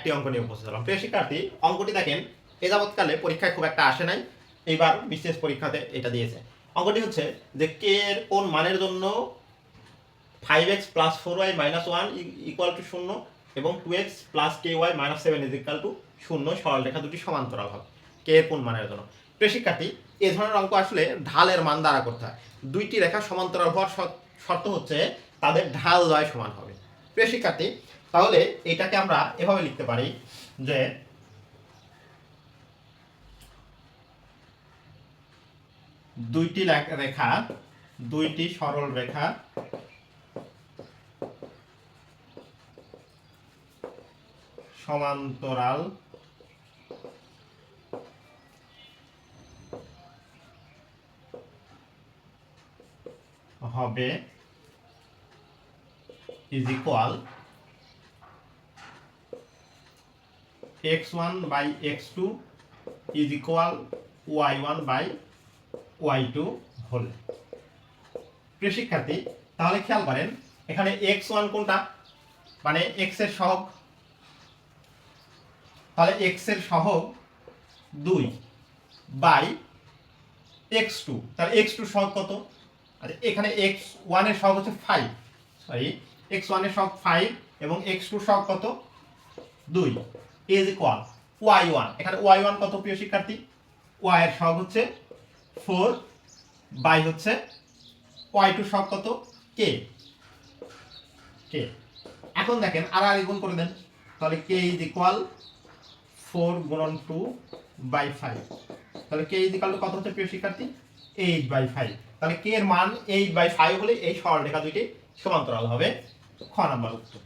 একটি অঙ্ক নিয়ে উপস্থিত হলাম। প্রিয় শিক্ষার্থী, অঙ্কটি দেখেন, এ যাবৎকালে পরীক্ষায় খুব একটা আসে নাই, এইবার বিশেষ পরীক্ষাতে এটা দিয়েছে। অঙ্কটি হচ্ছে যে কে এর কোন মানের জন্য five x plus four y minus one equal to শূন্য এবং two x plus k y minus seven is equal to শূন্য, সরল রেখা দুটি সমান্তরাল হবে কে এর কোন মানের জন্য। প্রিয় শিক্ষার্থী, এ ধরনের অঙ্ক আসলে ঢালের মান দ্বারা করতে হয়। দুইটি রেখা সমান্তরাল হওয়ার শর্ত- হচ্ছে তাদের ঢাল দ্বয় সমান হবে। প্রিয় শিক্ষার্থী তাহলে এটাকে আমরা এভাবে লিখতে পারি যে দুইটি রেখা, দুইটি সরল রেখা, সমান্তরাল হবে is equal x one by x two is equal y one by y two whole প্রিয় শিক্ষার্থী, তাহলে খেয়াল করেন, এখানে এক্স ওয়ান কোনটা? মানে এক্সের সহগ। তাহলে এক্সের সহগ দুই বাই এক্স টু তাহলে এক্স টু সহগ কত? আচ্ছা এখানে এক্স ওয়ানের সহগ হচ্ছে ফাইভ সরি এক্স ওয়ানের সহগ ফাইভ এবং এক্স টু সহগ কত? দুই। ইজ ইকুয়াল ওয়াই ওয়ান এখানে ওয়াই ওয়ান কত প্রিয় শিক্ষার্থী? ওয়াই এর সহগ হচ্ছে ফোর বাই হচ্ছে ওয়াই টু সহগ কত? কে কে এখন দেখেন, আর আর গুণ করে দেন। তাহলে কে ইজ ইকুয়াল ফোর গুণন টু বাই ফাইভ তাহলে কে ইজ ইকুয়াল কত হচ্ছে প্রিয় শিক্ষার্থী? এইট বাই ফাইভ তাহলে কে এর মান এইট বাই ফাইভ হলে এই সরলরেখা দুইটি সমান্তরাল হবে। খ নাম্বার উত্তর।